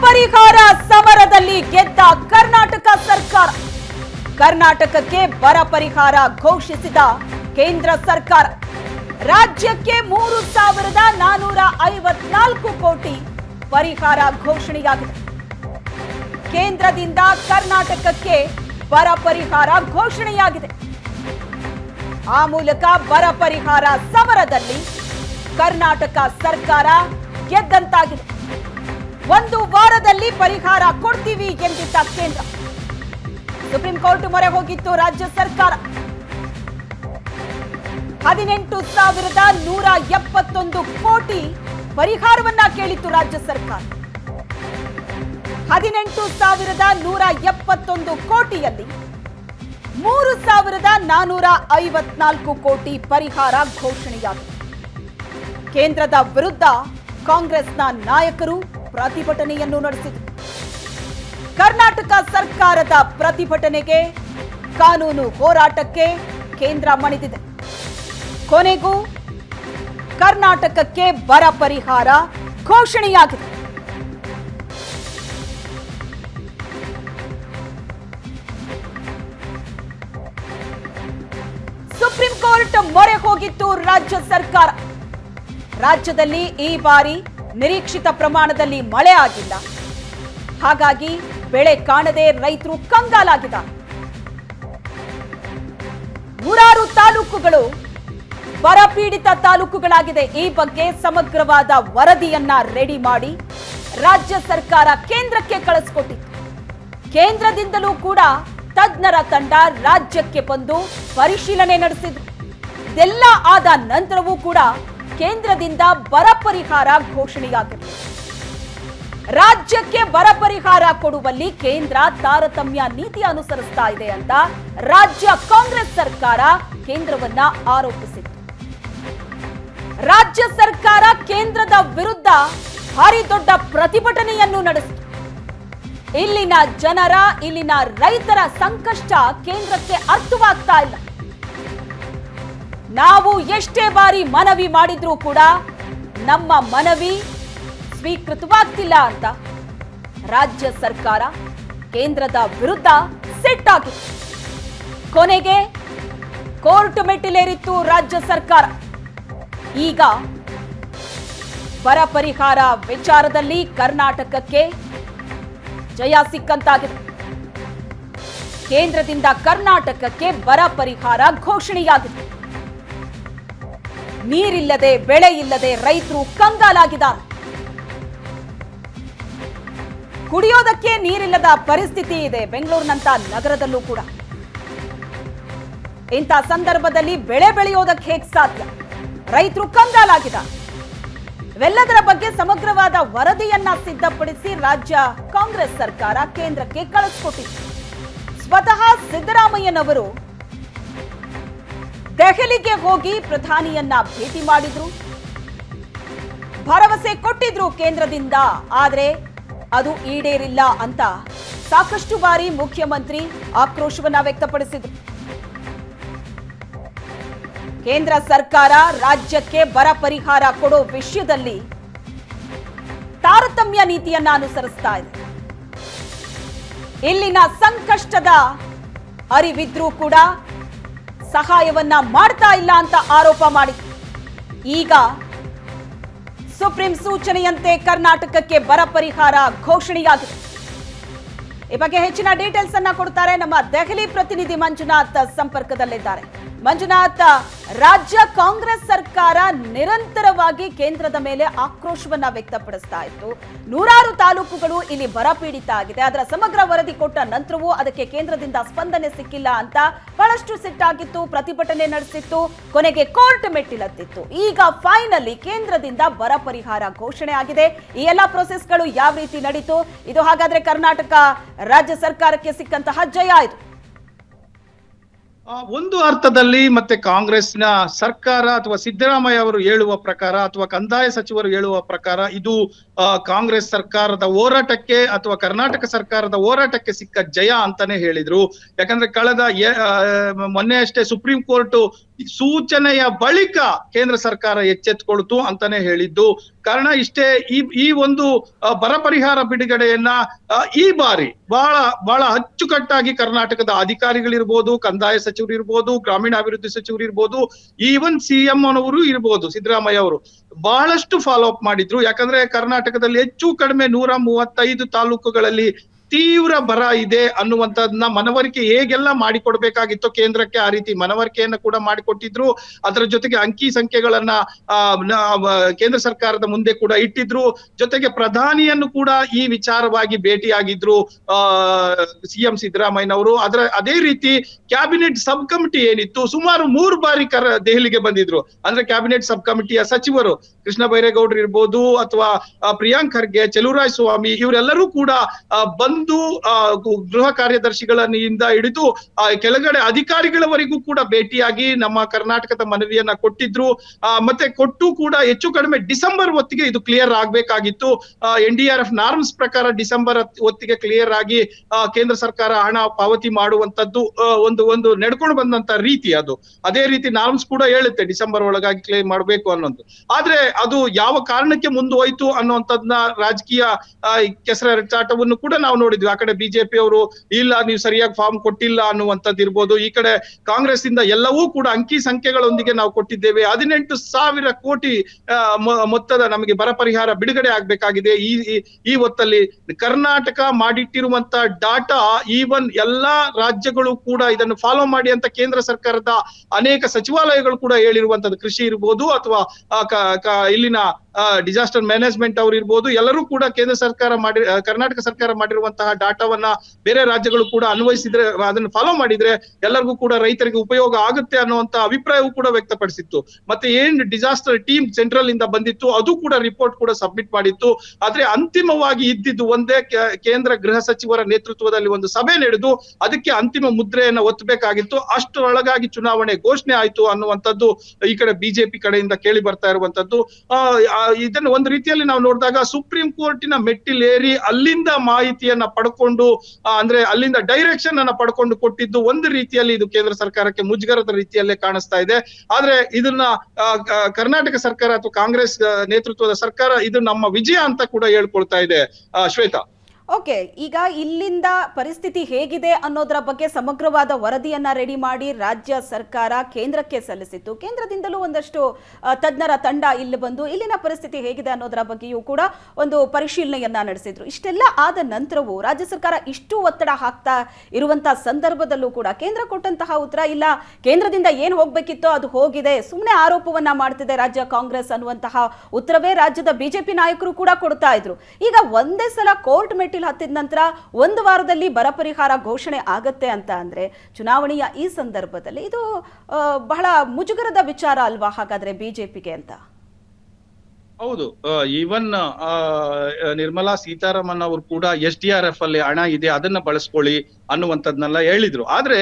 ಪರಿಹಾರ ಸಮರದಲ್ಲಿ ಗೆದ್ದ ಕರ್ನಾಟಕ ಸರ್ಕಾರ. ಕರ್ನಾಟಕಕ್ಕೆ ಬರ ಪರಿಹಾರ ಘೋಷಿಸಿದ ಕೇಂದ್ರ ಸರ್ಕಾರ. ರಾಜ್ಯಕ್ಕೆ ಮೂರು ಸಾವಿರದ ನಾನೂರ ಐವತ್ನಾಲ್ಕು ಕೋಟಿ ಪರಿಹಾರ ಘೋಷಣೆಯಾಗಿದೆ. ಕೇಂದ್ರದಿಂದ ಕರ್ನಾಟಕಕ್ಕೆ ಬರ ಪರಿಹಾರ ಘೋಷಣೆಯಾಗಿದೆ. ಆ ಮೂಲಕ ಬರ ಪರಿಹಾರ ಸಮರದಲ್ಲಿ ಕರ್ನಾಟಕ ಸರ್ಕಾರ ಗೆದ್ದಂತಾಗಿದೆ. ಒಂದು ವಾರದಲ್ಲಿ ಪರಿಹಾರ ಕೊಡ್ತೀವಿ ಎಂದಿದ್ದ ಕೇಂದ್ರ. ಸುಪ್ರೀಂ ಕೋರ್ಟ್ ಮೊರೆ ಹೋಗಿತ್ತು ರಾಜ್ಯ ಸರ್ಕಾರ. ಹದಿನೆಂಟು ಸಾವಿರದ ನೂರ ಎಪ್ಪತ್ತೊಂದು ಕೋಟಿ ಪರಿಹಾರವನ್ನ ಕೇಳಿತ್ತು ರಾಜ್ಯ ಸರ್ಕಾರ. ಹದಿನೆಂಟು ಸಾವಿರದ ನೂರ ಎಪ್ಪತ್ತೊಂದು ಕೋಟಿಯಲ್ಲಿ ಮೂರು ಸಾವಿರದ ನಾನೂರ ಐವತ್ನಾಲ್ಕು ಕೋಟಿ ಪರಿಹಾರ ಘೋಷಣೆಯಾಗಿದೆ. ಕೇಂದ್ರದ ವಿರುದ್ಧ ಕಾಂಗ್ರೆಸ್ನ ನಾಯಕರು ಪ್ರತಿಭಟನೆಯನ್ನು ನಡೆಸಿತು ಕರ್ನಾಟಕ ಸರ್ಕಾರದ ಪ್ರತಿಭಟನೆಗೆ ಕಾನೂನು ಹೋರಾಟಕ್ಕೆ ಕೇಂದ್ರ ಮಣಿದಿದೆ. ಕೊನೆಗೂ ಕರ್ನಾಟಕಕ್ಕೆ ಬರ ಪರಿಹಾರ ಘೋಷಣೆಯಾಗಿದೆ. ಸುಪ್ರೀಂ ಕೋರ್ಟ್ ಮೊರೆ ಹೋಗಿತ್ತು ರಾಜ್ಯ ಸರ್ಕಾರ. ರಾಜ್ಯದಲ್ಲಿ ಈ ಬಾರಿ ನಿರೀಕ್ಷಿತ ಪ್ರಮಾಣದಲ್ಲಿ ಮಳೆ ಆಗಿಲ್ಲ. ಹಾಗಾಗಿ ಬೆಳೆ ಕಾಣದೆ ರೈತರು ಕಂಗಾಲಾಗಿದ್ದಾರೆ. ನೂರಾರು ತಾಲೂಕುಗಳು ಬರಪೀಡಿತ ತಾಲೂಕುಗಳಾಗಿದೆ. ಈ ಬಗ್ಗೆ ಸಮಗ್ರವಾದ ವರದಿಯನ್ನ ರೆಡಿ ಮಾಡಿ ರಾಜ್ಯ ಸರ್ಕಾರ ಕೇಂದ್ರಕ್ಕೆ ಕಳಿಸ್ಕೊಟ್ಟಿತ್ತು. ಕೇಂದ್ರದಿಂದಲೂ ಕೂಡ ತಜ್ಞರ ತಂಡ ರಾಜ್ಯಕ್ಕೆ ಬಂದು ಪರಿಶೀಲನೆ ನಡೆಸಿದ್ರು ಇದೆಲ್ಲ ಆದ ನಂತರವೂ ಕೂಡ ಕೇಂದ್ರದಿಂದ ಬರ ಪರಿಹಾರ ಘೋಷಣೆಯಾಗಿದೆ ರಾಜ್ಯಕ್ಕೆ ಬರ ಪರಿಹಾರ ಕೊಡುವಲ್ಲಿ ಕೇಂದ್ರ ತಾರತಮ್ಯ ನೀತಿ ಅನುಸರಿಸ್ತಾ ಇದೆ ಅಂತ ರಾಜ್ಯ ಕಾಂಗ್ರೆಸ್ ಸರ್ಕಾರ ಕೇಂದ್ರವನ್ನ ಆರೋಪಿಸಿತ್ತು. ರಾಜ್ಯ ಸರ್ಕಾರ ಕೇಂದ್ರದ ವಿರುದ್ಧ ಭಾರಿ ದೊಡ್ಡ ಪ್ರತಿಭಟನೆಯನ್ನು ನಡೆಸಿತು. ಇಲ್ಲಿನ ಜನರ, ಇಲ್ಲಿನ ರೈತರ ಸಂಕಷ್ಟ ಕೇಂದ್ರಕ್ಕೆ ಅರ್ಥವಾಗ್ತಾ ಇಲ್ಲ. ನಾವು ಎಷ್ಟೇ ಬಾರಿ ಮನವಿ ಮಾಡಿದ್ರೂ ಕೂಡ ನಮ್ಮ ಮನವಿ ಸ್ವೀಕೃತವಾಗ್ತಿಲ್ಲ ಅಂತ ರಾಜ್ಯ ಸರ್ಕಾರ ಕೇಂದ್ರದ ವಿರುದ್ಧ ಸಿಟ್ಟಾಗಿತ್ತು ಕೊನೆಗೆ ಕೋರ್ಟ್ ಮೆಟ್ಟಿಲೇರಿತ್ತು ರಾಜ್ಯ ಸರ್ಕಾರ. ಈಗ ಬರ ಪರಿಹಾರ ವಿಚಾರದಲ್ಲಿ ಕರ್ನಾಟಕಕ್ಕೆ ಜಯ ಸಿಕ್ಕಂತಾಗಿದೆ. ಕೇಂದ್ರದಿಂದ ಕರ್ನಾಟಕಕ್ಕೆ ಬರ ಪರಿಹಾರ ಘೋಷಣೆಯಾಗಿದೆ. ನೀರಿಲ್ಲದೆ, ಬೆಳೆ ಇಲ್ಲದೆ ರೈತರು ಕಂಗಾಲಾಗಿದ್ದಾರೆ. ಕುಡಿಯೋದಕ್ಕೆ ನೀರಿಲ್ಲದ ಪರಿಸ್ಥಿತಿ ಇದೆ ಬೆಂಗಳೂರಿನಂತ ನಗರದಲ್ಲೂ ಕೂಡ. ಇಂಥ ಸಂದರ್ಭದಲ್ಲಿ ಬೆಳೆ ಬೆಳೆಯೋದಕ್ಕೆ ಹೇಗೆ ಸಾಧ್ಯ? ರೈತರು ಕಂಗಾಲಾಗಿದ್ದಾರೆ. ಇವೆಲ್ಲದರ ಬಗ್ಗೆ ಸಮಗ್ರವಾದ ವರದಿಯನ್ನ ಸಿದ್ಧಪಡಿಸಿ ರಾಜ್ಯ ಕಾಂಗ್ರೆಸ್ ಸರ್ಕಾರ ಕೇಂದ್ರಕ್ಕೆ ಕಳಿಸ್ಕೊಟ್ಟಿತ್ತು. ಸ್ವತಃ ಸಿದ್ದರಾಮಯ್ಯನವರು ದೆಹಲಿಗೆ ಹೋಗಿ ಪ್ರಧಾನಿಯನ್ನ ಭೇಟಿ ಮಾಡಿದ್ರು. ಭರವಸೆ ಕೊಟ್ಟಿದ್ರು ಕೇಂದ್ರದಿಂದ, ಆದರೆ ಅದು ಈಡೇರಿಲ್ಲ ಅಂತ ಸಾಕಷ್ಟು ಬಾರಿ ಮುಖ್ಯಮಂತ್ರಿ ಆಕ್ರೋಶವನ್ನ ವ್ಯಕ್ತಪಡಿಸಿದ್ರು. ಕೇಂದ್ರ ಸರ್ಕಾರ ರಾಜ್ಯಕ್ಕೆ ಬರ ಪರಿಹಾರ ಕೊಡೋ ವಿಷಯದಲ್ಲಿ ತಾರತಮ್ಯ ನೀತಿಯನ್ನ ಅನುಸರಿಸ್ತಾ ಇದೆ. ಇಲ್ಲಿನ ಸಂಕಷ್ಟದ ಅರಿವಿದ್ರೂ ಕೂಡ ಸಹಾಯವನ್ನ ಮಾಡ್ತಾ ಇಲ್ಲ ಅಂತ ಆರೋಪ ಮಾಡಿ ಈಗ ಸುಪ್ರೀಂ ಸೂಚನೆಯಂತೆ ಕರ್ನಾಟಕಕ್ಕೆ ಬರ ಪರಿಹಾರ ಘೋಷಣೆಯಾಗಿದೆ. ಈ ಬಗ್ಗೆ ಹೆಚ್ಚಿನ ಡೀಟೇಲ್ಸ್ ಅನ್ನ ಕೊಡ್ತಾರೆ ನಮ್ಮ ದೆಹಲಿ ಪ್ರತಿನಿಧಿ ಮಂಜುನಾಥ್ ಸಂಪರ್ಕದಲ್ಲಿದ್ದಾರೆ. ಮಂಜುನಾಥ್, ರಾಜ್ಯ ಕಾಂಗ್ರೆಸ್ ಸರ್ಕಾರ ನಿರಂತರವಾಗಿ ಕೇಂದ್ರದ ಮೇಲೆ ಆಕ್ರೋಶವನ್ನ ವ್ಯಕ್ತಪಡಿಸ್ತಾ ಇತ್ತು. ನೂರಾರು ತಾಲೂಕುಗಳು ಇಲ್ಲಿ ಬರಪೀಡಿತ ಆಗಿದೆ. ಅದರ ಸಮಗ್ರ ವರದಿ ಕೊಟ್ಟ ನಂತರವೂ ಅದಕ್ಕೆ ಕೇಂದ್ರದಿಂದ ಸ್ಪಂದನೆ ಸಿಕ್ಕಿಲ್ಲ ಅಂತ ಬಹಳಷ್ಟು ಸಿಟ್ಟಾಗಿತ್ತು, ಪ್ರತಿಭಟನೆ ನಡೆಸಿತ್ತು, ಕೊನೆಗೆ ಕೋರ್ಟ್ ಮೆಟ್ಟಿಲತ್ತಿತ್ತು. ಈಗ ಫೈನಲಿ ಕೇಂದ್ರದಿಂದ ಬರ ಪರಿಹಾರ ಘೋಷಣೆ ಆಗಿದೆ. ಈ ಎಲ್ಲಾ ಪ್ರೊಸೆಸ್ಗಳು ಯಾವ ರೀತಿ ನಡೀತು? ಇದು ಹಾಗಾದ್ರೆ ಕರ್ನಾಟಕ ರಾಜ್ಯ ಸರ್ಕಾರಕ್ಕೆ ಸಿಕ್ಕಂತಹ ಜಯ ಇದು. ಒಂದು ಅರ್ಥದಲ್ಲಿ ಮತ್ತೆ ಕಾಂಗ್ರೆಸ್ನ ಸರ್ಕಾರ ಅಥವಾ ಸಿದ್ದರಾಮಯ್ಯ ಅವರು ಹೇಳುವ ಪ್ರಕಾರ ಅಥವಾ ಕಂದಾಯ ಸಚಿವರು ಹೇಳುವ ಪ್ರಕಾರ ಇದು ಕಾಂಗ್ರೆಸ್ ಸರ್ಕಾರದ ಹೋರಾಟಕ್ಕೆ ಅಥವಾ ಕರ್ನಾಟಕ ಸರ್ಕಾರದ ಹೋರಾಟಕ್ಕೆ ಸಿಕ್ಕ ಜಯ ಅಂತಾನೆ ಹೇಳಿದ್ರು. ಯಾಕಂದ್ರೆ ಕಳೆದ ಮೊನ್ನೆ ಅಷ್ಟೇ ಸುಪ್ರೀಂ ಕೋರ್ಟ್ ಸೂಚನೆಯ ಬಳಿಕ ಕೇಂದ್ರ ಸರ್ಕಾರ ಎಚ್ಚೆತ್ಕೊಳ್ತು ಅಂತಾನೆ ಹೇಳಿದ್ದು. ಕಾರಣ ಇಷ್ಟೇ, ಈ ಈ ಒಂದು ಬರ ಪರಿಹಾರ ಬಿಡುಗಡೆಯನ್ನ ಈ ಬಾರಿ ಬಹಳ ಬಹಳ ಅಚ್ಚುಕಟ್ಟಾಗಿ ಕರ್ನಾಟಕದ ಅಧಿಕಾರಿಗಳಿರ್ಬೋದು, ಕಂದಾಯ ಸಚಿವರು ಇರ್ಬೋದು ಗ್ರಾಮೀಣಾಭಿವೃದ್ಧಿ ಸಚಿವರು ಇರ್ಬೋದು ಈವನ್ ಸಿಎಂ ಅವರು ಇರ್ಬೋದು, ಸಿದ್ದರಾಮಯ್ಯ ಅವರು, ಬಹಳಷ್ಟು ಫಾಲೋ ಅಪ್ ಮಾಡಿದ್ರು. ಯಾಕಂದ್ರೆ ಕರ್ನಾಟಕದಲ್ಲಿ ಹೆಚ್ಚು ಕಡಿಮೆ ನೂರ ಮೂವತ್ತೈದು ತಾಲೂಕುಗಳಲ್ಲಿ ತೀವ್ರ ಬರ ಇದೆ ಅನ್ನುವಂಥದ್ದನ್ನ ಮನವರಿಕೆ ಹೇಗೆಲ್ಲ ಮಾಡಿಕೊಡ್ಬೇಕಾಗಿತ್ತು ಕೇಂದ್ರಕ್ಕೆ ಆ ರೀತಿ ಮನವರಿಕೆಯನ್ನ ಕೂಡ ಮಾಡಿಕೊಟ್ಟಿದ್ರು. ಅದರ ಜೊತೆಗೆ ಅಂಕಿ ಸಂಖ್ಯೆಗಳನ್ನ ಕೇಂದ್ರ ಸರ್ಕಾರದ ಮುಂದೆ ಕೂಡ ಇಟ್ಟಿದ್ರು. ಜೊತೆಗೆ ಪ್ರಧಾನಿಯನ್ನು ಕೂಡ ಈ ವಿಚಾರವಾಗಿ ಭೇಟಿಯಾಗಿದ್ರು, ಆ ಸಿಎಂ ಸಿದ್ದರಾಮಯ್ಯನವರು. ಅದರ, ಅದೇ ರೀತಿ ಕ್ಯಾಬಿನೆಟ್ ಸಬ್ ಕಮಿಟಿ ಏನಿತ್ತು, ಸುಮಾರು ಮೂರು ಬಾರಿ ಕರ, ದೆಹಲಿಗೆ ಬಂದಿದ್ರು. ಅಂದ್ರೆ ಕ್ಯಾಬಿನೆಟ್ ಸಬ್ ಕಮಿಟಿಯ ಸಚಿವರು ಕೃಷ್ಣ ಬೈರೇಗೌಡರು ಇರ್ಬೋದು ಅಥವಾ ಪ್ರಿಯಾಂಕ್ ಖರ್ಗೆ, ಚೆಲುವರಾಯ ಸ್ವಾಮಿ, ಇವರೆಲ್ಲರೂ ಕೂಡ ಬಂದು ಗು- ಗೃಹ ಕಾರ್ಯದರ್ಶಿಗಳಿಂದ ಹಿಡಿದು ಆ, ಕೆಳಗಡೆ ಅಧಿಕಾರಿಗಳವರೆಗೂ ಕೂಡ ಭೇಟಿಯಾಗಿ ನಮ್ಮ ಕರ್ನಾಟಕದ ಮನವಿಯನ್ನ ಕೊಟ್ಟಿದ್ರು. ಮತ್ತೆ ಕೊಟ್ಟು ಕೂಡ ಹೆಚ್ಚು ಕಡಿಮೆ ಡಿಸೆಂಬರ್ ಹೊತ್ತಿಗೆ ಇದು clear ಆಗ್ಬೇಕಾಗಿತ್ತು. N D R F norms ಪ್ರಕಾರ ಡಿಸೆಂಬರ್ ಹೊತ್ತಿಗೆ ಕ್ಲಿಯರ್ ಆಗಿ ಕೇಂದ್ರ ಸರ್ಕಾರ ಹಣ ಪಾವತಿ ಮಾಡುವಂತದ್ದು ಒಂದು ಒಂದು ನಡ್ಕೊಂಡು ಬಂದಂತ ರೀತಿ ಅದು. ಅದೇ ರೀತಿ ನಾರ್ಮ್ಸ್ ಕೂಡ ಹೇಳುತ್ತೆ ಡಿಸೆಂಬರ್ ಒಳಗಾಗಿ ಕ್ಲೇಮ್ ಮಾಡಬೇಕು ಅನ್ನೋದು. ಆದ್ರೆ ಅದು ಯಾವ ಕಾರಣಕ್ಕೆ ಮುಂದುವೈತು ಅನ್ನುವಂಥದ್ನ ರಾಜಕೀಯ ಕೆಸರ ಚಾಟವನ್ನು ಕೂಡ ನಾವು ನೋಡಿದ್ವಿ. ಆ ಕಡೆ ಬಿಜೆಪಿ ಅವರು, ಇಲ್ಲ, ನೀವು ಸರಿಯಾಗಿ ಫಾರ್ಮ್ ಕೊಟ್ಟಿಲ್ಲ ಅನ್ನುವಂಥದ್ದು ಇರ್ಬೋದು. ಈ ಕಡೆ ಕಾಂಗ್ರೆಸ್ ಇಂದ ಎಲ್ಲವೂ ಕೂಡ ಅಂಕಿ ಸಂಖ್ಯೆಗಳೊಂದಿಗೆ ನಾವು ಕೊಟ್ಟಿದ್ದೇವೆ. ಹದಿನೆಂಟು ಸಾವಿರ ಕೋಟಿ ಮೊತ್ತದ ನಮಗೆ ಬರ ಪರಿಹಾರ ಬಿಡುಗಡೆ ಆಗ್ಬೇಕಾಗಿದೆ. ಈ, ಈ- ಹೊತ್ತಲ್ಲಿ ಕರ್ನಾಟಕ ಮಾಡಿಟ್ಟಿರುವಂತ ಡಾಟಾ, ಈವನ್ ಎಲ್ಲಾ ರಾಜ್ಯಗಳು ಕೂಡ ಇದನ್ನು ಫಾಲೋ ಮಾಡಿ ಅಂತ ಕೇಂದ್ರ ಸರ್ಕಾರದ ಅನೇಕ ಸಚಿವಾಲಯಗಳು ಕೂಡ ಹೇಳಿರುವಂತದ್ದು ಕೃಷಿ ಇರ್ಬೋದು ಅಥವಾ ಇಲ್ಲಿನ ಡಿಸಾಸ್ಟರ್ ಮ್ಯಾನೇಜ್ಮೆಂಟ್ ಅವ್ರು ಇರ್ಬೋದು ಎಲ್ಲರೂ ಕೂಡ ಕೇಂದ್ರ ಸರ್ಕಾರ ಮಾಡಿ ಕರ್ನಾಟಕ ಸರ್ಕಾರ ಮಾಡಿರುವಂತಹ ಡಾಟಾವನ್ನ ಬೇರೆ ರಾಜ್ಯಗಳು ಕೂಡ ಅನ್ವಯಿಸಿದ್ರೆ ಅದನ್ನು ಫಾಲೋ ಮಾಡಿದ್ರೆ ಎಲ್ಲರಿಗೂ ಕೂಡ ರೈತರಿಗೆ ಉಪಯೋಗ ಆಗುತ್ತೆ ಅನ್ನುವಂತ ಅಭಿಪ್ರಾಯವೂ ಕೂಡ ವ್ಯಕ್ತಪಡಿಸಿತ್ತು. ಮತ್ತೆ ಏನ್ ಡಿಸಾಸ್ಟರ್ ಟೀಮ್ ಸೆಂಟ್ರಲ್ ಇಂದ ಬಂದಿತ್ತು ಅದು ಕೂಡ ರಿಪೋರ್ಟ್ ಕೂಡ ಸಬ್ಮಿಟ್ ಮಾಡಿತ್ತು. ಆದ್ರೆ ಅಂತಿಮವಾಗಿ ಇದ್ದಿದ್ದು ಒಂದೇ ಕೇಂದ್ರ ಗೃಹ ಸಚಿವರ ನೇತೃತ್ವದಲ್ಲಿ ಒಂದು ಸಭೆ ನಡೆದು ಅದಕ್ಕೆ ಅಂತಿಮ ಮುದ್ರೆಯನ್ನ ಒತ್ತಬೇಕಾಗಿತ್ತು ಅಷ್ಟರೊಳಗಾಗಿ ಚುನಾವಣೆ ಘೋಷಣೆ ಆಯ್ತು ಅನ್ನುವಂಥದ್ದು ಈ ಕಡೆ ಬಿಜೆಪಿ ಕಡೆಯಿಂದ ಕೇಳಿ ಬರ್ತಾ ಇರುವಂತದ್ದು ಆ, ಇದನ್ನು ಒಂದು ರೀತಿಯಲ್ಲಿ ನಾವು ನೋಡಿದಾಗ ಸುಪ್ರೀಂ ಕೋರ್ಟಿನ ಮೆಟ್ಟಿಲೇರಿ ಅಲ್ಲಿಂದ ಮಾಹಿತಿಯನ್ನ ಪಡ್ಕೊಂಡು ಅಂದ್ರೆ ಅಲ್ಲಿಂದ ಡೈರೆಕ್ಷನ್ ಅನ್ನ ಪಡ್ಕೊಂಡು ಕೊಟ್ಟಿದ್ದು ಒಂದು ರೀತಿಯಲ್ಲಿ ಇದು ಕೇಂದ್ರ ಸರ್ಕಾರಕ್ಕೆ ಮುಜುಗರದ ರೀತಿಯಲ್ಲೇ ಕಾಣಿಸ್ತಾ ಇದೆ. ಆದ್ರೆ ಇದನ್ನ ಕರ್ನಾಟಕ ಸರ್ಕಾರ ಅಥವಾ ಕಾಂಗ್ರೆಸ್ ನೇತೃತ್ವದ ಸರ್ಕಾರ ಇದು ನಮ್ಮ ವಿಜಯ ಅಂತ ಕೂಡ ಹೇಳ್ಕೊಳ್ತಾ ಇದೆ. ಶ್ವೇತಾ. ಓಕೆ, ಈಗ ಇಲ್ಲಿಂದ ಪರಿಸ್ಥಿತಿ ಹೇಗಿದೆ ಅನ್ನೋದರ ಬಗ್ಗೆ ಸಮಗ್ರವಾದ ವರದಿಯನ್ನ ರೆಡಿ ಮಾಡಿ ರಾಜ್ಯ ಸರ್ಕಾರ ಕೇಂದ್ರಕ್ಕೆ ಸಲ್ಲಿಸಿತ್ತು. ಕೇಂದ್ರದಿಂದಲೂ ಒಂದಷ್ಟು ತಜ್ಞರ ತಂಡ ಇಲ್ಲಿ ಬಂದು ಇಲ್ಲಿನ ಪರಿಸ್ಥಿತಿ ಹೇಗಿದೆ ಅನ್ನೋದರ ಬಗ್ಗೆಯೂ ಕೂಡ ಒಂದು ಪರಿಶೀಲನೆಯನ್ನ ನಡೆಸಿದ್ರು. ಇಷ್ಟೆಲ್ಲ ಆದ ನಂತರವೂ ರಾಜ್ಯ ಸರ್ಕಾರ ಇಷ್ಟು ಒತ್ತಡ ಹಾಕ್ತಾ ಇರುವಂತಹ ಸಂದರ್ಭದಲ್ಲೂ ಕೂಡ ಕೇಂದ್ರ ಕೊಟ್ಟಂತಹ ಉತ್ತರ ಇಲ್ಲ, ಕೇಂದ್ರದಿಂದ ಏನು ಹೋಗ್ಬೇಕಿತ್ತೋ ಅದು ಹೋಗಿದೆ ಸುಮ್ಮನೆ ಆರೋಪವನ್ನ ಮಾಡ್ತಿದೆ ರಾಜ್ಯ ಕಾಂಗ್ರೆಸ್ ಅನ್ನುವಂತಹ ಉತ್ತರವೇ ರಾಜ್ಯದ ಬಿಜೆಪಿ ನಾಯಕರು ಕೂಡ ಕೊಡ್ತಾ ಇದ್ರು. ಈಗ ಒಂದೇ ಸಲ ಕೋರ್ಟ್ ಮೆಟ್ಟಿಲ್ ಹತ್ತಿದ ನಂತರ ಒಂದು ವಾರದಲ್ಲಿ ಬರ ಪರಿಹಾರ ಘೋಷಣೆ ಆಗತ್ತೆ ಅಂತ ಅಂದ್ರೆ ಚುನಾವಣೆಯ ಈ ಸಂದರ್ಭದಲ್ಲಿ ಇದು ಬಹಳ ಮುಜುಗರದ ವಿಚಾರ ಅಲ್ವಾ ಹಾಗಾದ್ರೆ ಬಿಜೆಪಿಗೆ ಅಂತ? ಹೌದು. ಈವನ್ ನಿರ್ಮಲಾ ಸೀತಾರಾಮನ್ ಅವರು ಕೂಡ ಎಸ್ ಡಿ ಆರ್ ಎಫ್ ಅಲ್ಲಿ ಹಣ ಇದೆ, ಅದನ್ನ ಬಳಸ್ಕೊಳ್ಳಿ ಅನ್ನುವಂಥದ್ನೆಲ್ಲ ಹೇಳಿದ್ರು. ಆದ್ರೆ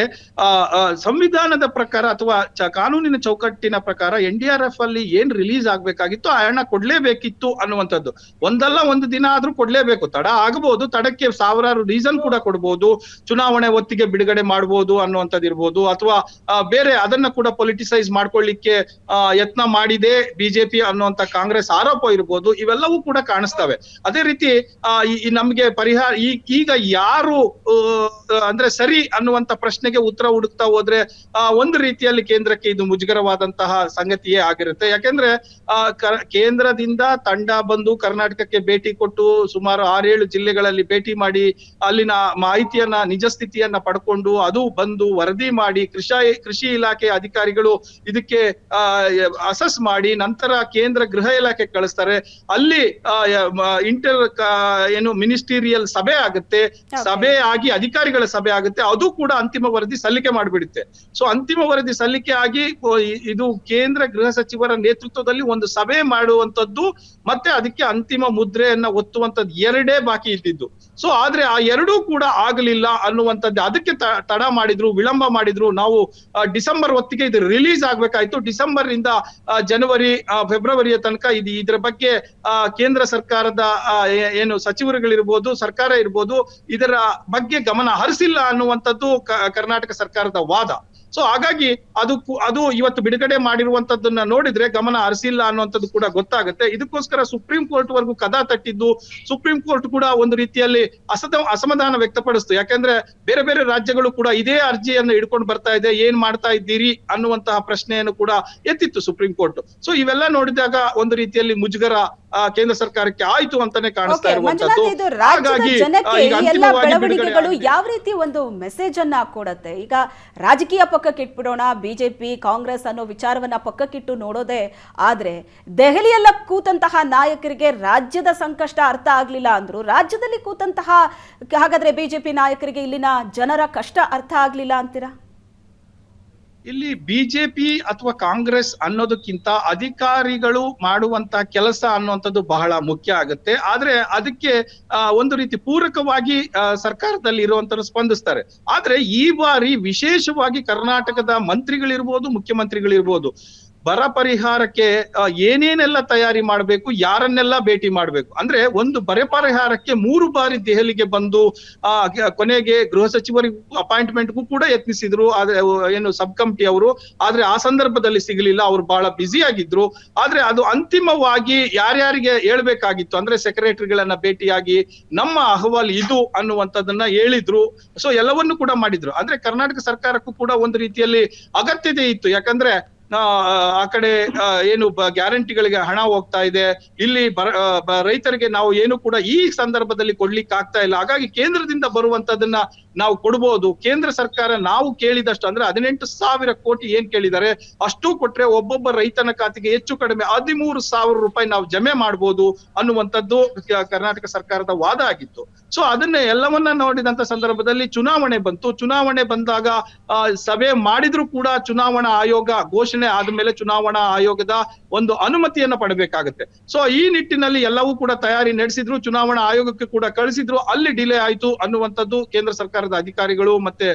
ಸಂವಿಧಾನದ ಪ್ರಕಾರ ಅಥವಾ ಕಾನೂನಿನ ಚೌಕಟ್ಟಿನ ಪ್ರಕಾರ ಎನ್ ಡಿ ಆರ್ ಎಫ್ ಅಲ್ಲಿ ಏನ್ ರಿಲೀಸ್ ಆಗ್ಬೇಕಾಗಿತ್ತು ಆ ಹಣ ಕೊಡ್ಲೇಬೇಕಿತ್ತು ಅನ್ನುವಂಥದ್ದು. ಒಂದಲ್ಲ ಒಂದು ದಿನ ಆದ್ರೂ ಕೊಡ್ಲೇಬೇಕು. ತಡ ಆಗಬಹುದು ತಡಕ್ಕೆ ಸಾವಿರಾರು ರೀಸನ್ ಕೂಡ ಕೊಡ್ಬೋದು, ಚುನಾವಣೆ ಹೊತ್ತಿಗೆ ಬಿಡುಗಡೆ ಮಾಡ್ಬೋದು ಅನ್ನುವಂಥದ್ದು ಇರ್ಬೋದು ಅಥವಾ ಬೇರೆ ಅದನ್ನ ಕೂಡ ಪೊಲಿಟಿಸೈಸ್ ಮಾಡ್ಕೊಳ್ಳಿಕ್ಕೆ ಯತ್ನ ಮಾಡಿದೆ ಬಿಜೆಪಿ ಅನ್ನುವಂಥ ಕಾಂಗ್ರೆಸ್ ಆರೋಪ ಇರ್ಬೋದು ಇವೆಲ್ಲವೂ ಕೂಡ ಕಾಣಿಸ್ತವೆ. ಅದೇ ರೀತಿ ಆ, ನಮ್ಗೆ ಪರಿಹಾರ ಈಗ ಯಾರು ಅಂದ್ರೆ ಸರಿ ಅನ್ನುವಂತ ಪ್ರಶ್ನೆಗೆ ಉತ್ತರ ಹುಡುಕ್ತಾ ಹೋದ್ರೆ ಒಂದು ರೀತಿಯಲ್ಲಿ ಕೇಂದ್ರಕ್ಕೆ ಇದು ಮುಜುಗರವಾದಂತಹ ಸಂಗತಿಯೇ ಆಗಿರುತ್ತೆ. ಯಾಕೆಂದ್ರೆ ಕೇಂದ್ರದಿಂದ ತಂಡ ಬಂದು ಕರ್ನಾಟಕಕ್ಕೆ ಭೇಟಿ ಕೊಟ್ಟು ಸುಮಾರು ಆರೇಳು ಜಿಲ್ಲೆಗಳಲ್ಲಿ ಭೇಟಿ ಮಾಡಿ ಅಲ್ಲಿನ ಮಾಹಿತಿಯನ್ನ ನಿಜ ಸ್ಥಿತಿಯನ್ನ ಪಡ್ಕೊಂಡು ಅದು ಬಂದು ವರದಿ ಮಾಡಿ ಕೃಷಿ ಕೃಷಿ ಇಲಾಖೆ ಅಧಿಕಾರಿಗಳು ಇದಕ್ಕೆ ಅಸಸ್ ಮಾಡಿ ನಂತರ ಕೇಂದ್ರ ಗೃಹ ಇಲಾಖೆ ಕಳಿಸ್ತಾರೆ. ಅಲ್ಲಿ ಇಂಟರ್ ಏನು ಮಿನಿಸ್ಟೀರಿಯಲ್ ಸಭೆ ಆಗುತ್ತೆ. ಸಭೆ ಆಗಿ ಅಧಿಕಾರಿಗಳ ಸಭೆ ಆಗುತ್ತೆ. ಅದು ಕೂಡ ಅಂತಿಮ ವರದಿ ಸಲ್ಲಿಕೆ ಮಾಡಿಬಿಡುತ್ತೆ. ಸೊ ಅಂತಿಮ ವರದಿ ಸಲ್ಲಿಕೆ ಆಗಿ ಇದು ಕೇಂದ್ರ ಗೃಹ ಸಚಿವರ ನೇತೃತ್ವದಲ್ಲಿ ಒಂದು ಸಭೆ ಮಾಡುವಂತದ್ದು ಮತ್ತೆ ಅದಕ್ಕೆ ಅಂತಿಮ ಮುದ್ರೆಯನ್ನ ಒತ್ತುವಂತದ್ದು ಎರಡೇ ಬಾಕಿ ಇದ್ದಿದ್ದು. ಸೊ ಆದ್ರೆ ಆ ಎರಡೂ ಕೂಡ ಆಗಲಿಲ್ಲ ಅನ್ನುವಂಥದ್ದು. ಅದಕ್ಕೆ ತಡ ಮಾಡಿದ್ರು, ವಿಳಂಬ ಮಾಡಿದ್ರು. ನಾವು ಡಿಸೆಂಬರ್ ಹೊತ್ತಿಗೆ ಇದು ರಿಲೀಸ್ ಆಗ್ಬೇಕಾಯ್ತು. ಡಿಸೆಂಬರ್ ಇಂದ ಜನವರಿ ಫೆಬ್ರವರಿಯ ತನಕ ಇದು ಇದರ ಬಗ್ಗೆ ಕೇಂದ್ರ ಸರ್ಕಾರದ ಏನು ಸಚಿವರುಗಳಿರ್ಬೋದು, ಸರ್ಕಾರ ಇರ್ಬೋದು, ಇದರ ಬಗ್ಗೆ ಗಮನ ಹರಿಸಿಲ್ಲ ಅನ್ನುವಂಥದ್ದು ಕರ್ನಾಟಕ ಸರ್ಕಾರದ ವಾದ. ಸೊ ಹಾಗಾಗಿ ಅದು ಅದು ಇವತ್ತು ಬಿಡುಗಡೆ ಮಾಡಿರುವಂತದ್ದನ್ನ ನೋಡಿದ್ರೆ ಗಮನ ಹರಿಸಿಲ್ಲ ಅನ್ನುವಂಥದ್ದು ಕೂಡ ಗೊತ್ತಾಗುತ್ತೆ. ಇದಕ್ಕೋಸ್ಕರ ಸುಪ್ರೀಂ ಕೋರ್ಟ್ ವರೆಗೂ ಕದ ತಟ್ಟಿದ್ದು ಸುಪ್ರೀಂ ಕೋರ್ಟ್ ಕೂಡ ಒಂದು ರೀತಿಯಲ್ಲಿ ಅಸದ ಅಸಮಾಧಾನ ವ್ಯಕ್ತಪಡಿಸ್ತು. ಯಾಕಂದ್ರೆ ಬೇರೆ ಬೇರೆ ರಾಜ್ಯಗಳು ಕೂಡ ಇದೇ ಅರ್ಜಿಯನ್ನು ಹಿಡ್ಕೊಂಡು ಬರ್ತಾ ಇದೆ, ಏನ್ ಮಾಡ್ತಾ ಇದ್ದೀರಿ ಅನ್ನುವಂತಹ ಪ್ರಶ್ನೆಯನ್ನು ಕೂಡ ಎತ್ತಿತ್ತು ಸುಪ್ರೀಂ ಕೋರ್ಟ್ ಸೊ ಇವೆಲ್ಲ ನೋಡಿದಾಗ ಒಂದು ರೀತಿಯಲ್ಲಿ ಮುಜುಗರ ಕೇಂದ್ರ ಸರ್ಕಾರಕ್ಕೆ ಆಯ್ತು ಅಂತಾನೆ ಕಾಣಿಸ್ತಾ ಇರುವಂತದ್ದು. ಹಾಗಾಗಿ ಈಗ ಅಂತಿಮವಾಗಿ ಯಾವ ರೀತಿ ಒಂದು ಮೆಸೇಜ್ ಅನ್ನ ಕೊಡುತ್ತೆ? ಈಗ ರಾಜಕೀಯ ಪಕ್ಕಕ್ಕೆ ಇಟ್ಬಿಡೋಣ ಬಿಜೆಪಿ ಕಾಂಗ್ರೆಸ್ ಅನ್ನೋ ವಿಚಾರವನ್ನ ಪಕ್ಕಕ್ಕಿಟ್ಟು ನೋಡೋದೇ ಆದ್ರೆ ದೆಹಲಿಯಲ್ಲ ಕೂತಂತಹ ನಾಯಕರಿಗೆ ರಾಜ್ಯದ ಸಂಕಷ್ಟ ಅರ್ಥ ಆಗ್ಲಿಲ್ಲ ಅಂದ್ರು ರಾಜ್ಯದಲ್ಲಿ ಕೂತಂತಹ ಹಾಗಾದ್ರೆ ಬಿಜೆಪಿ ನಾಯಕರಿಗೆ ಇಲ್ಲಿನ ಜನರ ಕಷ್ಟ ಅರ್ಥ ಆಗ್ಲಿಲ್ಲ ಅಂತೀರಾ? ಇಲ್ಲಿ ಬಿಜೆಪಿ ಅಥವಾ ಕಾಂಗ್ರೆಸ್ ಅನ್ನೋದಕ್ಕಿಂತ ಅಧಿಕಾರಿಗಳು ಮಾಡುವಂತ ಕೆಲಸ ಅನ್ನುವಂಥದ್ದು ಬಹಳ ಮುಖ್ಯ ಆಗುತ್ತೆ. ಆದ್ರೆ ಅದಕ್ಕೆ ಒಂದು ರೀತಿ ಪೂರಕವಾಗಿ ಸರ್ಕಾರದಲ್ಲಿ ಇರುವಂತರು ಸ್ಪಂದಿಸ್ತಾರೆ. ಆದ್ರೆ ಈ ಬಾರಿ ವಿಶೇಷವಾಗಿ ಕರ್ನಾಟಕದ ಮಂತ್ರಿಗಳಿರ್ಬೋದು, ಮುಖ್ಯಮಂತ್ರಿಗಳಿರ್ಬೋದು ಬರ ಪರಿಹಾರಕ್ಕೆ ಏನೇನೆಲ್ಲ ತಯಾರಿ ಮಾಡಬೇಕು, ಯಾರನ್ನೆಲ್ಲ ಭೇಟಿ ಮಾಡಬೇಕು? ಅಂದ್ರೆ ಒಂದು ಬರ ಪರಿಹಾರಕ್ಕೆ ಮೂರು ಬಾರಿ ದೆಹಲಿಗೆ ಬಂದು, ಆ ಕೊನೆಗೆ ಗೃಹ ಸಚಿವರಿಗೂ ಅಪಾಯಿಂಟ್ಮೆಂಟ್ಗೂ ಕೂಡ ಯತ್ನಿಸಿದ್ರು. ಆದ್ರೆ ಏನು ಸಬ್ ಕಮಿಟಿ ಅವರು. ಆದ್ರೆ ಆ ಸಂದರ್ಭದಲ್ಲಿ ಸಿಗಲಿಲ್ಲ. ಅವ್ರು ಬಹಳ ಬ್ಯುಸಿ ಆಗಿದ್ರು. ಆದ್ರೆ ಅದು ಅಂತಿಮವಾಗಿ ಯಾರ್ಯಾರಿಗೆ ಹೇಳ್ಬೇಕಾಗಿತ್ತು? ಅಂದ್ರೆ ಸೆಕ್ರೆಟರಿಗಳನ್ನ ಭೇಟಿಯಾಗಿ ನಮ್ಮ ಅಹವಾಲು ಇದು ಅನ್ನುವಂಥದ್ದನ್ನ ಹೇಳಿದ್ರು. ಸೊ ಎಲ್ಲವನ್ನು ಕೂಡ ಮಾಡಿದ್ರು. ಅಂದ್ರೆ ಕರ್ನಾಟಕ ಸರ್ಕಾರಕ್ಕೂ ಕೂಡ ಒಂದು ರೀತಿಯಲ್ಲಿ ಅಗತ್ಯತೆ ಇತ್ತು. ಯಾಕಂದ್ರೆ ಆ, ಕಡೆ ಏನು ಗ್ಯಾರಂಟಿಗಳಿಗೆ ಹಣ ಹೋಗ್ತಾ ಇದೆ. ಇಲ್ಲಿ ರೈತರಿಗೆ ನಾವು ಏನು ಕೂಡ ಈ ಸಂದರ್ಭದಲ್ಲಿ ಕೊಡ್ಲಿಕ್ಕೆ ಆಗ್ತಾ ಇಲ್ಲ. ಹಾಗಾಗಿ ಕೇಂದ್ರದಿಂದ ಬರುವಂತದನ್ನ ನಾವು ಕೊಡ್ಬೋದು. ಕೇಂದ್ರ ಸರ್ಕಾರ ನಾವು ಕೇಳಿದಷ್ಟು ಅಂದ್ರೆ ಹದಿನೆಂಟು ಸಾವಿರ ಕೋಟಿ ಏನ್ ಕೇಳಿದ್ದಾರೆ? ಅಷ್ಟು ಕೊಟ್ರೆ ಒಬ್ಬೊಬ್ಬ ರೈತನ ಖಾತೆಗೆ ಹೆಚ್ಚು ಕಡಿಮೆ ಹದಿಮೂರು ಸಾವಿರ ರೂಪಾಯಿ ನಾವು ಜಮೆ ಮಾಡ್ಬೋದು ಅನ್ನುವಂಥದ್ದು ಕರ್ನಾಟಕ ಸರ್ಕಾರದ ವಾದ ಆಗಿತ್ತು. ಸೊ ಅದನ್ನ ಎಲ್ಲವನ್ನ ನೋಡಿದಂತ ಸಂದರ್ಭದಲ್ಲಿ ಚುನಾವಣೆ ಬಂತು. ಚುನಾವಣೆ ಬಂದಾಗ ಸಭೆ ಮಾಡಿದ್ರು ಕೂಡ ಚುನಾವಣಾ ಆಯೋಗ ಘೋಷಣೆ ಆದ್ಮೇಲೆ ಚುನಾವಣಾ ಆಯೋಗದ ಒಂದು ಅನುಮತಿಯನ್ನ ಪಡಬೇಕಾಗುತ್ತೆ. ಸೊ ಈ ನಿಟ್ಟಿನಲ್ಲಿ ಎಲ್ಲವೂ ಕೂಡ ತಯಾರಿ ನಡೆಸಿದ್ರು. ಚುನಾವಣಾ ಆಯೋಗಕ್ಕೆ ಕೂಡ ಕಳಿಸಿದ್ರು. ಅಲ್ಲಿ ಡಿಲೇ ಆಯ್ತು ಅನ್ನುವಂಥದ್ದು ಕೇಂದ್ರ ಸರ್ಕಾರದ ಅಧಿಕಾರಿಗಳು ಮತ್ತೆ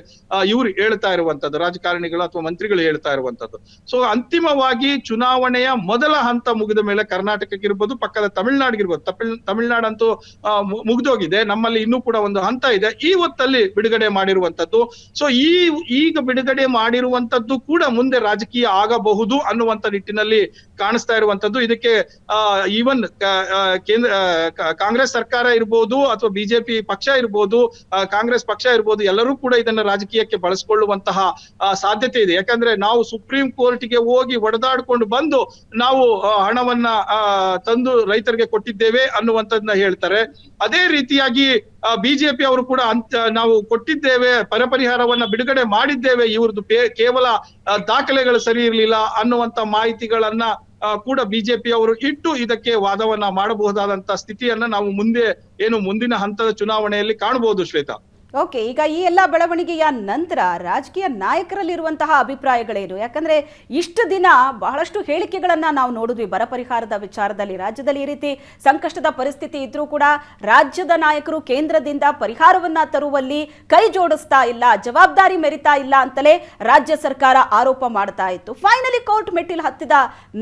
ಇವ್ರು ಹೇಳ್ತಾ ಇರುವಂತದ್ದು ರಾಜಕಾರಣಿಗಳು ಅಥವಾ ಮಂತ್ರಿಗಳು ಹೇಳ್ತಾ ಇರುವಂತದ್ದು ಸೊ ಅಂತಿಮವಾಗಿ ಚುನಾವಣೆಯ ಮೊದಲ ಹಂತ ಮುಗಿದ ಮೇಲೆ ಕರ್ನಾಟಕಕ್ಕೆ ಇರ್ಬೋದು, ಪಕ್ಕದ ತಮಿಳ್ನಾಡಿಗಿರ್ಬೋದು ತಮಿಳ್ ತಮಿಳ್ನಾಡಂತೂ ಮುಗ್ದೋಗಿದೆ. ನಮ್ಮಲ್ಲಿ ಇನ್ನೂ ಕೂಡ ಒಂದು ಹಂತ ಇದೆ. ಈ ಹೊತ್ತಲ್ಲಿ ಬಿಡುಗಡೆ ಮಾಡಿರುವಂತದ್ದು ಸೊ ಈ, ಈಗ ಬಿಡುಗಡೆ ಮಾಡಿರುವಂತದ್ದು ಕೂಡ ಮುಂದೆ ರಾಜಕೀಯ ಆಗಬಹುದು ಅನ್ನುವಂತ ನಿಟ್ಟಿನಲ್ಲಿ ಕಾಣಿಸ್ತಾ ಇರುವಂತದ್ದು ಇದಕ್ಕೆ ಈವನ್ ಕೇಂದ್ರ ಕಾಂಗ್ರೆಸ್ ಸರ್ಕಾರ ಇರ್ಬೋದು ಅಥವಾ ಬಿಜೆಪಿ ಪಕ್ಷ ಇರ್ಬೋದು ಕಾಂಗ್ರೆಸ್ ಪಕ್ಷ ಇರ್ಬೋದು, ಎಲ್ಲರೂ ಕೂಡ ಇದನ್ನ ರಾಜಕೀಯಕ್ಕೆ ಬಳಸ್ಕೊಳ್ಳುವಂತಹ ಸಾಧ್ಯತೆ ಇದೆ. ಯಾಕಂದ್ರೆ ನಾವು ಸುಪ್ರೀಂ ಕೋರ್ಟ್ಗೆ ಹೋಗಿ ಒಡೆದಾಡ್ಕೊಂಡು ಬಂದು ನಾವು ಹಣವನ್ನ ತಂದು ರೈತರಿಗೆ ಕೊಟ್ಟಿದ್ದೇವೆ ಅನ್ನುವಂಥದ್ನ ಹೇಳ್ತಾರೆ. ಅದೇ ರೀತಿಯಾಗಿ ಬಿಜೆಪಿ ಅವರು ಕೂಡ ಅಂತ ನಾವು ಕೊಟ್ಟಿದ್ದೇವೆ, ಪರಪರಿಹಾರವನ್ನ ಬಿಡುಗಡೆ ಮಾಡಿದ್ದೇವೆ, ಇವ್ರದ್ದು ಕೇವಲ ದಾಖಲೆಗಳು ಸರಿ ಇರಲಿಲ್ಲ ಅನ್ನುವಂತ ಮಾಹಿತಿಗಳನ್ನ ಕೂಡ ಬಿಜೆಪಿ ಅವರು ಇಟ್ಟು ಇದಕ್ಕೆ ವಾದವನ್ನ ಮಾಡಬಹುದಾದಂತ ಸ್ಥಿತಿಯನ್ನ ನಾವು ಮುಂದೆ, ಏನು ಮುಂದಿನ ಹಂತದ ಚುನಾವಣೆಯಲ್ಲಿ ಕಾಣಬಹುದು ಶ್ವೇತಾ. ಓಕೆ, ಈಗ ಈ ಎಲ್ಲ ಬೆಳವಣಿಗೆಯ ನಂತರ ರಾಜಕೀಯ ನಾಯಕರಲ್ಲಿರುವಂತಹ ಅಭಿಪ್ರಾಯಗಳೇನು? ಯಾಕಂದ್ರೆ ಇಷ್ಟು ದಿನ ಬಹಳಷ್ಟು ಹೇಳಿಕೆಗಳನ್ನ ನಾವು ನೋಡಿದ್ವಿ, ಬರ ಪರಿಹಾರದ ವಿಚಾರದಲ್ಲಿ. ರಾಜ್ಯದಲ್ಲಿ ಈ ರೀತಿ ಸಂಕಷ್ಟದ ಪರಿಸ್ಥಿತಿ ಇದ್ರೂ ಕೂಡ ರಾಜ್ಯದ ನಾಯಕರು ಕೇಂದ್ರದಿಂದ ಪರಿಹಾರವನ್ನ ತರುವಲ್ಲಿ ಕೈ ಜೋಡಿಸ್ತಾ ಇಲ್ಲ, ಜವಾಬ್ದಾರಿ ಮೆರಿತಾ ಇಲ್ಲ ಅಂತಲೇ ರಾಜ್ಯ ಸರ್ಕಾರ ಆರೋಪ ಮಾಡ್ತಾ ಇತ್ತು. ಫೈನಲಿ ಕೋರ್ಟ್ ಮೆಟ್ಟಿಲು ಹತ್ತಿದ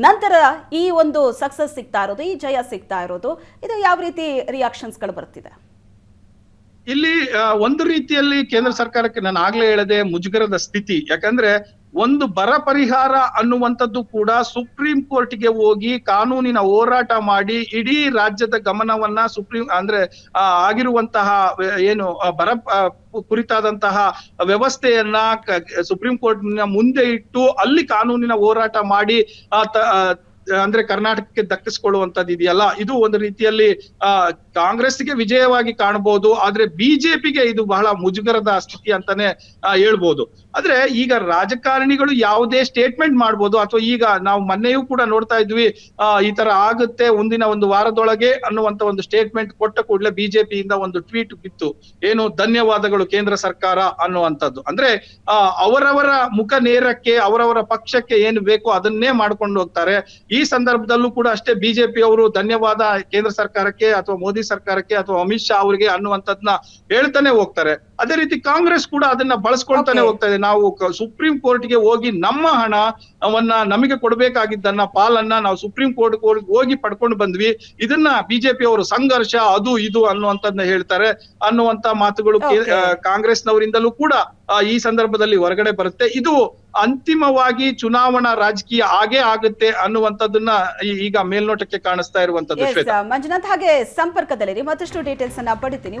ನಂತರ ಈ ಒಂದು ಸಕ್ಸಸ್ ಸಿಗ್ತಾ ಇರೋದು, ಈ ಜಯ ಸಿಗ್ತಾ ಇರೋದು. ಇದು ಯಾವ ರೀತಿ ರಿಯಾಕ್ಷನ್ಸ್ಗಳು ಬರ್ತಿದೆ? ಇಲ್ಲಿ ಒಂದು ರೀತಿಯಲ್ಲಿ ಕೇಂದ್ರ ಸರ್ಕಾರಕ್ಕೆ ನಾನು ಆಗ್ಲೇ ಹೇಳದೆ ಮುಜುಗರದ ಸ್ಥಿತಿ. ಯಾಕಂದ್ರೆ ಒಂದು ಬರ ಪರಿಹಾರ ಅನ್ನುವಂಥದ್ದು ಕೂಡ ಸುಪ್ರೀಂ ಕೋರ್ಟ್ಗೆ ಹೋಗಿ ಕಾನೂನಿನ ಹೋರಾಟ ಮಾಡಿ ಇಡೀ ರಾಜ್ಯದ ಗಮನವನ್ನ ಸುಪ್ರೀಂ ಅಂದ್ರೆ ಆಗಿರುವಂತಹ ಏನು ಬರ ಕುರಿತಾದಂತಹ ವ್ಯವಸ್ಥೆಯನ್ನ ಸುಪ್ರೀಂ ಕೋರ್ಟ್ ಮುಂದೆ ಇಟ್ಟು ಅಲ್ಲಿ ಕಾನೂನಿನ ಹೋರಾಟ ಮಾಡಿ ಆ, ಅಂದ್ರೆ ಕರ್ನಾಟಕಕ್ಕೆ ದಕ್ಕಿಸ್ಕೊಳ್ಳುವಂತದ್ದು ಇದೆಯಲ್ಲ, ಇದು ಒಂದು ರೀತಿಯಲ್ಲಿ, ಆ ಕಾಂಗ್ರೆಸ್ಗೆ ವಿಜಯವಾಗಿ ಕಾಣಬಹುದು, ಆದ್ರೆ ಬಿಜೆಪಿಗೆ ಇದು ಬಹಳ ಮುಜುಗರದ ಸ್ಥಿತಿ ಅಂತಾನೆ ಹೇಳ್ಬೋದು. ಆದ್ರೆ ಈಗ ರಾಜಕಾರಣಿಗಳು ಯಾವುದೇ ಸ್ಟೇಟ್ಮೆಂಟ್ ಮಾಡ್ಬೋದು ಅಥವಾ ಈಗ ನಾವು ಮೊನ್ನೆಯೂ ಕೂಡ ನೋಡ್ತಾ ಇದ್ವಿ ಈ ತರ ಆಗುತ್ತೆ, ಮುಂದಿನ ಒಂದು ವಾರದೊಳಗೆ ಅನ್ನುವಂತ ಒಂದು ಸ್ಟೇಟ್ಮೆಂಟ್ ಕೊಟ್ಟ ಕೂಡಲೇ ಬಿಜೆಪಿಯಿಂದ ಒಂದು ಟ್ವೀಟ್ ಬಿತ್ತು. ಏನು, ಧನ್ಯವಾದಗಳು ಕೇಂದ್ರ ಸರ್ಕಾರ ಅನ್ನುವಂಥದ್ದು. ಅಂದ್ರೆ ಅವರವರ ಮುಖ ನೇರಕ್ಕೆ, ಅವರವರ ಪಕ್ಷಕ್ಕೆ ಏನು ಬೇಕೋ ಅದನ್ನೇ ಮಾಡ್ಕೊಂಡು ಹೋಗ್ತಾರೆ. ಈ ಸಂದರ್ಭದಲ್ಲೂ ಕೂಡ ಅಷ್ಟೇ ಬಿಜೆಪಿ ಅವರು ಧನ್ಯವಾದ ಕೇಂದ್ರ ಸರ್ಕಾರಕ್ಕೆ ಅಥವಾ ಮೋದಿ ಸರ್ಕಾರಕ್ಕೆ ಅಥವಾ ಅಮಿತ್ ಶಾ ಅವರಿಗೆ ಅನ್ನುವಂಥದ್ನ ಹೇಳ್ತಾನೆ ಹೋಗ್ತಾರೆ. ಅದೇ ರೀತಿ ಕಾಂಗ್ರೆಸ್ ಕೂಡ ಅದನ್ನ ಬಳಸ್ಕೊಳ್ತಾನೆ. ಹೋಗ್ತಾ ಇದೆ. ನಾವು ಸುಪ್ರೀಂ ಸುಪ್ರೀಂ ಕೋರ್ಟ್ಗೆ ಹೋಗಿ ನಮ್ಮ ಹಣವನ್ನ ನಮಗೆ ಕೊಡಬೇಕಾಗಿದ್ದನ್ನ ಪಾಲನ್ನ ನಾವು ಸುಪ್ರೀಂ ಕೋರ್ಟ್ ಹೋಗಿ ಪಡ್ಕೊಂಡು ಬಂದ್ವಿ. ಇದನ್ನ ಬಿಜೆಪಿ ಅವರು ಸಂಘರ್ಷ ಅದು ಇದು ಅನ್ನುವಂಥದ್ನ ಹೇಳ್ತಾರೆ. ಅನ್ನುವಂತ ಮಾತುಗಳು. ಕಾಂಗ್ರೆಸ್ನವರಿಂದಲೂ ಕೂಡ ಈ ಸಂದರ್ಭದಲ್ಲಿ ಹೊರಗಡೆ ಬರುತ್ತೆ. ಇದು ಅಂತಿಮವಾಗಿ ಚುನಾವಣಾ ರಾಜಕೀಯ ಆಗೇ ಆಗುತ್ತೆ ಅನ್ನುವಂಥದ್ದನ್ನ ಈಗ ಮೇಲ್ನೋಟಕ್ಕೆ ಕಾಣಿಸ್ತಾ ಇರುವಂತದ್ದು ಮಂಜುನಾಥ್ ಹಾಗೆ ಸಂಪರ್ಕದಲ್ಲಿ ಮತ್ತಷ್ಟು ಡೀಟೇಲ್ಸ್ ಅನ್ನ ಪಡಿತೀನಿ.